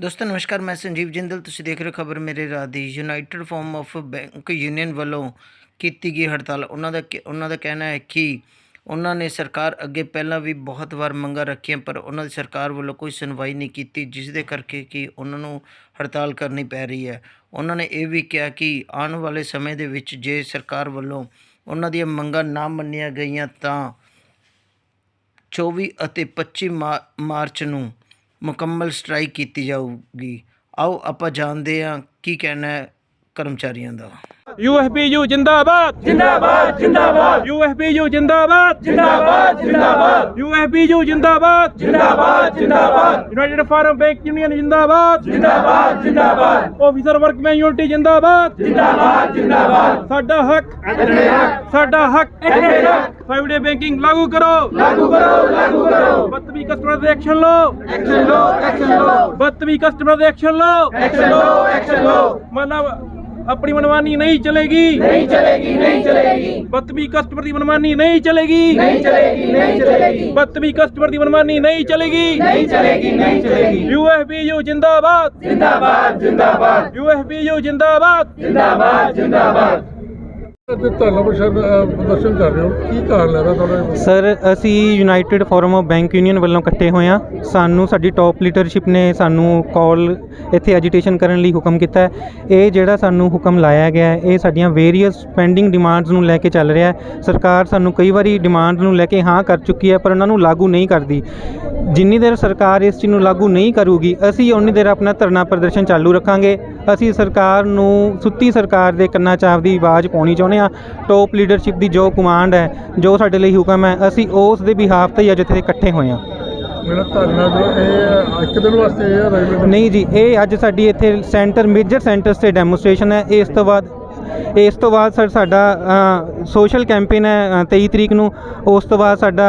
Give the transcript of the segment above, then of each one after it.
ਦੋਸਤੋ, ਨਮਸਕਾਰ, ਮੈਂ ਸੰਜੀਵ ਜਿੰਦਲ। ਤੁਸੀਂ ਦੇਖ ਰਹੇ ਹੋ ਖਬਰ ਮੇਰੇ ਰਾਤ ਦੀ। United forum of bank union ਵੱਲੋਂ ਕੀਤੀ ਗਈ ਹੜਤਾਲ। ਉਹਨਾਂ ਦਾ ਕਿ- ਉਹਨਾਂ ਦਾ ਕਹਿਣਾ ਹੈ ਕਿ ਉਹਨਾਂ ਨੇ ਸਰਕਾਰ ਅੱਗੇ ਪਹਿਲਾਂ ਵੀ ਬਹੁਤ ਵਾਰ ਮੰਗਾਂ ਰੱਖੀਆਂ, ਪਰ ਉਹਨਾਂ ਦੀ ਸਰਕਾਰ ਵੱਲੋਂ ਕੋਈ ਸੁਣਵਾਈ ਨਹੀਂ ਕੀਤੀ, ਜਿਸ ਦੇ ਕਰਕੇ ਕਿ ਉਹਨਾਂ ਨੂੰ ਹੜਤਾਲ ਕਰਨੀ ਪੈ ਰਹੀ ਹੈ। ਉਹਨਾਂ ਨੇ ਇਹ ਵੀ ਕਿਹਾ ਕਿ ਆਉਣ ਵਾਲੇ ਸਮੇਂ ਦੇ ਵਿੱਚ ਜੇ ਸਰਕਾਰ ਵੱਲੋਂ ਉਹਨਾਂ ਦੀਆਂ ਮੰਗਾਂ ਨਾ ਮੰਨੀਆਂ ਗਈਆਂ ਤਾਂ 24 ਅਤੇ 25 ਮਾ- ਮਾਰਚ ਨੂੰ ਮੁਕੰਮਲ ਸਟਰਾਈਕ ਕੀਤੀ ਜਾਊਗੀ। ਆਓ ਆਪਾਂ ਜਾਣਦੇ ਹਾਂ ਕੀ ਕਹਿਣਾ ਹੈ ਕਰਮਚਾਰੀਆਂ ਦਾ। ਯੂਐਫਪੀਯੂ ਜਿੰਦਾਬਾਦ ਜਿੰਦਾਬਾਦ ਜਿੰਦਾਬਾਦ ਯੂਐਫਪੀਯੂ ਜਿੰਦਾਬਾਦ ਜਿੰਦਾਬਾਦ ਜਿੰਦਾਬਾਦ ਯੂਐਫਪੀਯੂ ਜਿੰਦਾਬਾਦ ਜਿੰਦਾਬਾਦ ਜਿੰਦਾਬਾਦ ਯੂਨਾਈਟਿਡ ਫਾਰਮ ਬੈਂਕ ਯੂਨੀਅਨ ਜਿੰਦਾਬਾਦ ਜਿੰਦਾਬਾਦ ਜਿੰਦਾਬਾਦ ਆਫੀਸਰ ਵਰਕਮੈਨ ਯੂਨਿਟੀ ਜਿੰਦਾਬਾਦ ਜਿੰਦਾਬਾਦ ਜਿੰਦਾਬਾਦ ਸਾਡਾ ਹੱਕ ਇੱਥੇ ਹੱਕ ਸਾਡਾ ਹੱਕ ਇੱਥੇ ਹੱਕ ਫਾਈਵ ਡੇ ਬੈਂਕਿੰਗ ਲਾਗੂ ਕਰੋ ਲਾਗੂ ਕਰੋ ਲਾਗੂ ਕਰੋ ਬਦਤਮੀ ਕਸਟਮਰ ਦੇ ਐਕਸ਼ਨ ਲਓ ਐਕਸ਼ਨ ਲਓ ਐਕਸ਼ਨ ਲਓ ਬਦਤਮੀ ਕਸਟਮਰ ਦੇ ਐਕਸ਼ਨ ਲਓ ਐਕਸ਼ਨ ਲਓ ਐਕਸ਼ਨ ਲਓ ਮਤਲਬ ਆਪਣੀ ਮਨਮਾਨੀ ਨਹੀਂ ਚਲੇਗੀ ਨਹੀਂ ਚਲੇਗੀ ਨਹੀਂ ਚਲੇਗੀ ਬਦਤਮੀ ਕਸਟਮਰ ਦੀ ਮਨਮਾਨੀ ਨਹੀਂ ਚਲੇਗੀ ਨਹੀਂ ਚਲੇਗੀ ਨਹੀਂ ਚਲੇਗੀ ਬਦਤਮੀ ਕਸਟਮਰ ਦੀ ਮਨਮਾਨੀ ਨਹੀਂ ਚਲੇਗੀ ਨਹੀਂ ਚਲੇਗੀ ਨਹੀਂ ਚਲੇਗੀ ਯੂਐਫਬੀਯੂ ਜਿੰਦਾਬਾਦ ਜਿੰਦਾਬਾਦ ਜਿੰਦਾਬਾਦ ਯੂਐਫਬੀਯੂ ਜਿੰਦਾਬਾਦ ਤੇ ਧਰਨਾ ਪ੍ਰਦਰਸ਼ਨ ਕਰ ਰਹੇ ਹੋ। ਕੀ ਕਾਰਨ ਹੈ ਤੁਹਾਡਾ? ਸਰ, ਅਸੀਂ united forum of bank union ਵੱਲੋਂ ਇਕੱਠੇ ਹੋਏ ਹਾਂ। ਸਾਨੂੰ ਸਾਡੀ ਟੌਪ ਲੀਡਰਸ਼ਿਪ ਨੇ ਸਾਨੂੰ ਕਾਲ ਇੱਥੇ ਐਜੀਟੇਸ਼ਨ ਕਰਨ ਲਈ ਹੁਕਮ ਕੀਤਾ ਹੈ। ਇਹ ਜਿਹੜਾ ਸਾਨੂੰ ਹੁਕਮ ਲਾਇਆ ਗਿਆ ਹੈ, ਇਹ ਸਾਡੀਆਂ ਵੇਰੀਅਸ ਪੈਂਡਿੰਗ ਡਿਮਾਂਡਸ ਨੂੰ ਲੈ ਕੇ ਚੱਲ ਰਿਹਾ ਹੈ। ਸਰਕਾਰ ਸਾਨੂੰ ਕਈ ਵਾਰੀ ਡਿਮਾਂਡ ਨੂੰ ਲੈ ਕੇ ਹਾਂ ਕਰ ਚੁੱਕੀ ਹੈ, ਪਰ ਉਹਨਾਂ ਨੂੰ ਲਾਗੂ ਨਹੀਂ ਕਰਦੀ। ਜਿੰਨੀ ਦੇਰ ਸਰਕਾਰ ਇਸ ਚੀਜ਼ ਨੂੰ ਲਾਗੂ ਨਹੀਂ ਕਰੂਗੀ, ਅਸੀਂ ਉਨੀ ਦੇਰ ਆਪਣਾ ਧਰਨਾ ਪ੍ਰਦਰਸ਼ਨ ਚਾਲੂ ਰੱਖਾਂਗੇ। ਅਸੀਂ ਸਰਕਾਰ ਨੂੰ ਸੁੱਤੀ ਸਰਕਾਰ ਦੇ ਕੰਨਾਂ 'ਚ ਆਪਦੀ ਆਵਾਜ਼ ਪਾਉਣੀ ਚਾਹੁੰਦੇ ਹਾਂ। ਟੌਪ ਲੀਡਰਸ਼ਿਪ ਦੀ ਜੋ ਕਮਾਂਡ ਹੈ ਜੋ ਸਾਡੇ ਲਈ ਹੁਕਮ ਹੈ ਅਸੀਂ ਉਸ ਦੇ ਬਿਹਾਫ ਤੇ ਹੀ ਅੱਜ ਇੱਥੇ ਇਕੱਠੇ ਹੋਏ ਹਾਂ। ਮੇਰਾ ਜੋ ਇਹ ਇੱਕ ਦਿਨ ਵਾਸਤੇ ਇਹ ਨਹੀਂ ਜੀ ਇਹ ਅੱਜ ਸਾਡੀ ਇੱਥੇ ਸੈਂਟਰ ਮੇਜਰ ਸੈਂਟਰਸ ਤੇ ਡੈਮੋਸਟ੍ਰੇਸ਼ਨ ਹੈ। ਇਸ ਤੋਂ ਬਾਅਦ ਇਸ ਤੋਂ ਬਾਅਦ ਸਰ ਸਾਡਾ ਸੋਸ਼ਲ ਕੈਂਪੇਨ ਹੈ ਅ, 23 ਤਰੀਕ ਨੂੰ। ਉਸ ਤੋਂ ਬਾਅਦ ਸਾਡਾ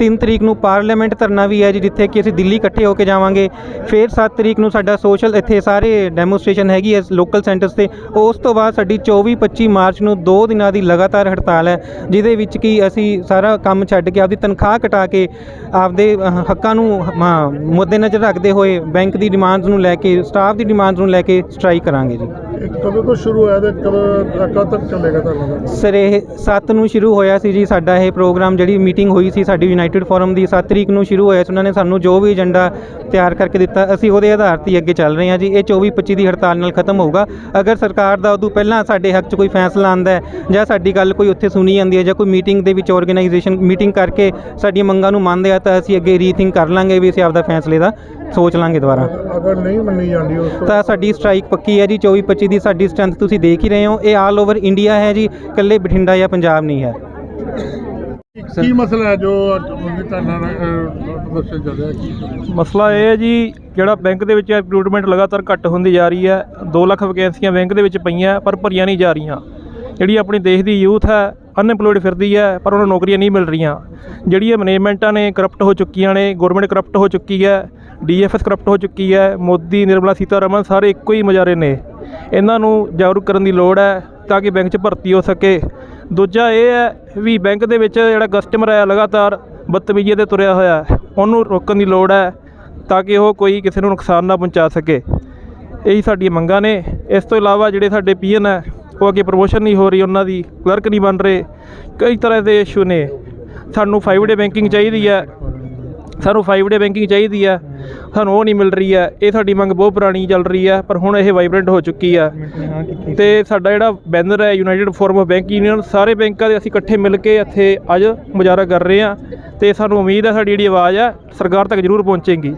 3 ਤਰੀਕ ਨੂੰ ਪਾਰਲੀਮੈਂਟ ਧਰਨਾ ਵੀ ਹੈ ਜੀ ਜਿੱਥੇ ਕਿ ਅਸੀਂ ਦਿੱਲੀ ਇਕੱਠੇ ਹੋ ਕੇ ਜਾਵਾਂਗੇ। ਫਿਰ 7 ਤਰੀਕ ਨੂੰ ਸਾਡਾ ਸੋਸ਼ਲ ਇੱਥੇ ਸਾਰੇ ਡੈਮੋਸਟ੍ਰੇਸ਼ਨ ਹੈਗੀ ਹੈ ਲੋਕਲ ਸੈਂਟਰਸ ਤੇ। ਉਸ ਤੋਂ ਬਾਅਦ ਸਾਡੀ 24 25 ਮਾਰਚ ਨੂੰ 2 ਦਿਨਾਂ ਦੀ ਲਗਾਤਾਰ ਹੜਤਾਲ ਹੈ ਜਿਹਦੇ ਵਿੱਚ ਕਿ ਅਸੀਂ ਸਾਰਾ ਕੰਮ ਛੱਡ ਕੇ ਆਪਦੀ ਤਨਖਾਹ ਘਟਾ ਕੇ ਆਪਦੇ ਹੱਕਾਂ ਨੂੰ ਮੱਦੇਨਜ਼ਰ ਰੱਖਦੇ ਹੋਏ ਬੈਂਕ ਦੀ ਡਿਮਾਂਡਸ ਨੂੰ ਲੈ ਕੇ ਸਟਾਫ ਦੀ ਡਿਮਾਂਡਸ ਨੂੰ ਲੈ ਕੇ ਸਟ੍ਰਾਈਕ ਕਰਾਂਗੇ ਜੀ। ਇਹ ਕਦੋਂ ਤੋਂ ਸ਼ੁਰੂ ਹੋਇਆ ਤੇ ਕਦੋਂ ਕਦੋਂ ਤੱਕ ਚੱਲੇਗਾ ਧਰਨਾ ਸਰ, ਇਹ 7 ਨੂੰ ਸ਼ੁਰੂ ਹੋਇਆ ਸੀ ਜੀ ਸਾਡਾ ਇਹ ਪ੍ਰੋਗਰਾਮ, ਜਿਹੜੀ ਮੀਟਿੰਗ ਹੋਈ ਸੀ ਸਾਡੀ ਯੂਨਾਈਟਿਡ ਫੋਰਮ ਦੀ 7 ਤਰੀਕ ਨੂੰ ਸ਼ੁਰੂ ਹੋਇਆ ਸੀ। ਉਹਨਾਂ ਨੇ ਸਾਨੂੰ ਜੋ ਵੀ ਏਜੰਡਾ ਤਿਆਰ ਕਰਕੇ ਦਿੱਤਾ, ਅਸੀਂ ਉਹਦੇ ਆਧਾਰ ਤੇ ਹੀ ਅੱਗੇ ਚੱਲ ਰਹੇ ਹਾਂ ਜੀ। ਇਹ 24 25 ਦੀ ਹੜਤਾਲ ਨਾਲ ਖਤਮ ਹੋਊਗਾ। ਅਗਰ ਸਰਕਾਰ ਦਾ ਉਦੋਂ ਪਹਿਲਾਂ ਸਾਡੇ ਹੱਕ 'ਚ ਕੋਈ ਫੈਸਲਾ ਆਂਦਾ ਜਾਂ ਸਾਡੀ ਗੱਲ ਕੋਈ ਉੱਥੇ ਸੁਣੀ ਜਾਂਦੀ ਹੈ ਜਾਂ ਕੋਈ ਮੀਟਿੰਗ ਦੇ ਵਿੱਚ ਆਰਗੇਨਾਈਜੇਸ਼ਨ ਮੀਟਿੰਗ ਕਰਕੇ ਸਾਡੀਆਂ ਮੰਗਾਂ ਨੂੰ ਮੰਨਦੇ ਆ, ਤਾਂ ਅਸੀਂ ਅੱਗੇ ਰੀਥਿੰਕ ਕਰ ਲਾਂਗੇ ਵੀ ਅਸੀਂ ਆਪਦਾ ਫੈਸਲੇ ਦਾ ਸੋਚ ਲਾਂਗੇ ਦੁਬਾਰਾ। ਅਗਰ ਨਹੀਂ ਮੰਨੀ ਜਾਂਦੀ ਉਸ ਤੋਂ ਤਾਂ ਸਾਡੀ ਸਟ੍ਰਾਈਕ ਪੱਕੀ ਹੈ ਜੀ 24 25 ਦੀ ਸਾਡੀ ਸਟਰੈਂਥ ਤੁਸੀਂ ਦੇਖ ਹੀ ਰਹੇ ਹੋ। ਇਹ ਆਲ ਓਵਰ ਇੰਡੀਆ ਹੈ ਜੀ ਇਕੱਲੇ ਬਠਿੰਡਾ ਜਾਂ ਪੰਜਾਬ ਨਹੀਂ ਹੈ। ਕੀ ਮਸਲਾ ਹੈ ਜੋ ਅੱਜ ਪ੍ਰਦਰਸ਼ਨ ਚੱਲ ਰਿਹਾ ਕੀ ਮਸਲਾ ਇਹ ਹੈ ਜੀ ਜਿਹੜਾ ਬੈਂਕ ਦੇ ਵਿੱਚ ਰਿਕਰੂਟਮੈਂਟ ਲਗਾਤਾਰ ਘੱਟ ਹੁੰਦੀ ਜਾ ਰਹੀ ਹੈ 2 ਲੱਖ ਵੈਕੈਂਸੀਆਂ ਬੈਂਕ ਦੇ ਵਿੱਚ ਪਈਆਂ ਪਰ ਭਰੀਆਂ ਨਹੀਂ ਜਾ ਰਹੀਆਂ। ਜਿਹੜੀ ਆਪਣੀ ਦੇਸ਼ ਦੀ ਯੂਥ ਹੈ ਅਨਐਮਪਲੋਇਡ ਫਿਰਦੀ ਹੈ ਪਰ ਉਹਨਾਂ ਨੂੰ ਨੌਕਰੀਆਂ ਨਹੀਂ ਮਿਲ ਰਹੀਆਂ। ਜਿਹੜੀਆਂ ਮੈਨੇਜਮੈਂਟਾਂ ਨੇ ਕਰਪਟ ਹੋ ਚੁੱਕੀਆਂ ਨੇ ਗਵਰਨਮੈਂਟ ਕਰਪਟ ਹੋ ਚੁੱਕੀ ਹੈ ਡੀਐਫਐਸ ਕਰਪਟ ਹੋ ਚੁੱਕੀ ਹੈ, ਮੋਦੀ, ਨਿਰਮਲਾ ਸੀਤਾਰਮਨ ਸਾਰੇ ਇੱਕੋ ਹੀ ਮਜਾਰੇ ਨੇ। ਇਹਨਾਂ ਨੂੰ ਜਾਗਰੂਕ ਕਰਨ ਦੀ ਲੋੜ ਹੈ ਤਾਂ ਕਿ ਬੈਂਕ 'ਚ ਭਰਤੀ ਹੋ ਸਕੇ। ਦੂਜਾ ਇਹ ਹੈ ਵੀ ਬੈਂਕ ਦੇ ਵਿੱਚ ਜਿਹੜਾ ਕਸਟਮਰ ਹੈ, ਲਗਾਤਾਰ ਬਦਤਮੀਜ਼ੀ ਤੇ ਤੁਰਿਆ ਹੋਇਆ ਉਹਨੂੰ ਰੋਕਣ ਦੀ ਲੋੜ ਹੈ ਤਾਂ ਕਿ ਉਹ ਕੋਈ ਕਿਸੇ ਨੂੰ ਨੁਕਸਾਨ ਨਾ ਪਹੁੰਚਾ ਸਕੇ। ਇਹੀ ਸਾਡੀਆਂ ਮੰਗਾਂ ਨੇ। ਇਸ ਤੋਂ ਇਲਾਵਾ ਜਿਹੜੇ ਸਾਡੇ ਪੀਐਨ ਹੈ, ਉਹ ਅੱਗੇ ਪ੍ਰਮੋਸ਼ਨ ਨਹੀਂ ਹੋ ਰਹੀ, ਉਹਨਾਂ ਦੀ ਕਲਰਕ ਨਹੀਂ ਬਣ ਰਹੇ। ਕਈ ਤਰ੍ਹਾਂ ਦੇ ਇਸ਼ੂ ਨੇ। ਸਾਨੂੰ 5 ਡੇ ਬੈਂਕਿੰਗ ਚਾਹੀਦੀ ਹੈ। ਸਾਨੂੰ 5 ਡੇ ਬੈਂਕਿੰਗ ਚਾਹੀਦੀ ਹੈ ਸਾਨੂੰ ਉਹ ਨਹੀਂ ਮਿਲ ਰਹੀ ਹੈ ਇਹ ਸਾਡੀ ਮੰਗ ਬਹੁਤ ਪੁਰਾਣੀ ਚੱਲ ਰਹੀ ਹੈ ਪਰ ਹੁਣ ਇਹ ਵਾਈਬ੍ਰੈਂਟ ਹੋ ਚੁੱਕੀ ਹੈ ਤੇ ਸਾਡਾ ਜਿਹੜਾ ਬੈਨਰ ਹੈ united forum of bank union ਸਾਰੇ ਬੈਂਕਾਂ ਦੇ ਅਸੀਂ ਇਕੱਠੇ ਮਿਲ ਕੇ ਇੱਥੇ ਅੱਜ ਮੁਜ਼ਾਹਰਾ ਕਰ ਰਹੇ ਹਾਂ ਤੇ ਸਾਨੂੰ ਉਮੀਦ ਹੈ ਸਾਡੀ ਜਿਹੜੀ ਆਵਾਜ਼ ਹੈ ਸਰਕਾਰ ਤੱਕ ਜ਼ਰੂਰ ਪਹੁੰਚੇਗੀ।